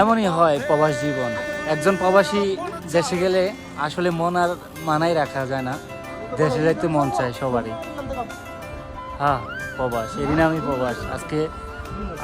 এমনই হয় প্রবাস জীবন। একজন প্রবাসী দেশে গেলে আসলে মন আর মানাই রাখা যায় না। দেশে যাইতে মন চায় সবারই। হ্যাঁ প্রবাস এদিন নামই প্রবাস। আজকে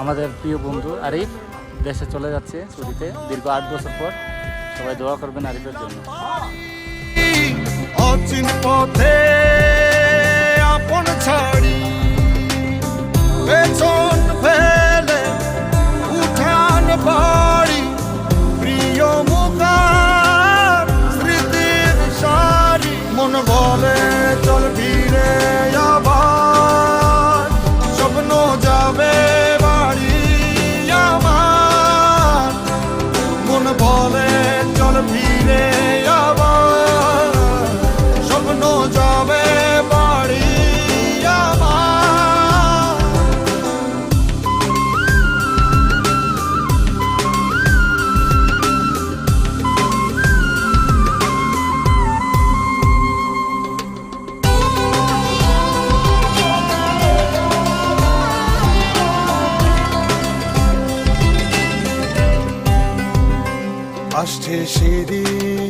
আমাদের প্রিয় বন্ধু আরিফ দেশে চলে যাচ্ছে ছুটিতে। দীর্ঘ আট বছর পর সবাই দোয়া করবেন আরিফের জন্য। অচিন পথে যাবে বাড়ি আসছে সেদিন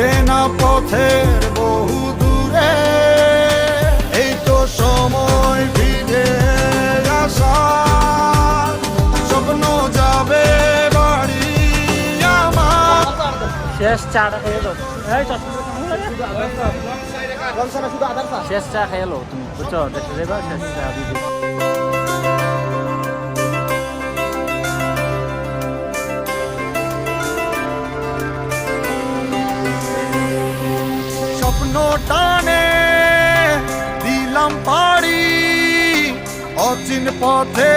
চেনা পথের বহু দূরে এই তো সময় ফিরে আসার স্বপ্ন যাবে বাড়ি আমার। শেষ চাটা খেয়ে এলো শেষ চা খেয়ে এলো তুমি। বুঝছ? দেশে যাবা শেষ চা স্বপ্ন টানে দিলাম পাড়ি অচিন পথে।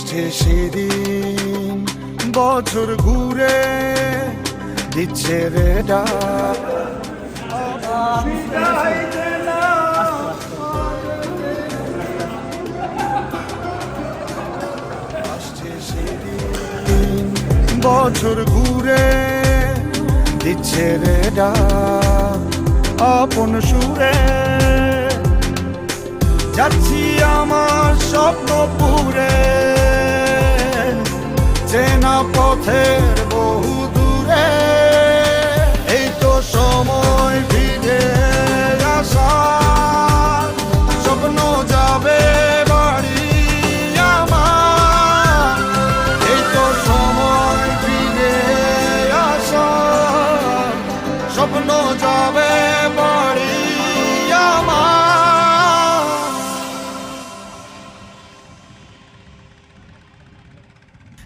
আসছে সেদিন। বছর ঘুরে দিচ্ছে রে বছর ঘুরে দিচ্ছে রে আপন সুরে যাচ্ছি আমার স্বপ্ন পুরে। পথের বহু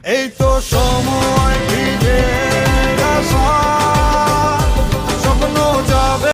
এই তো সময়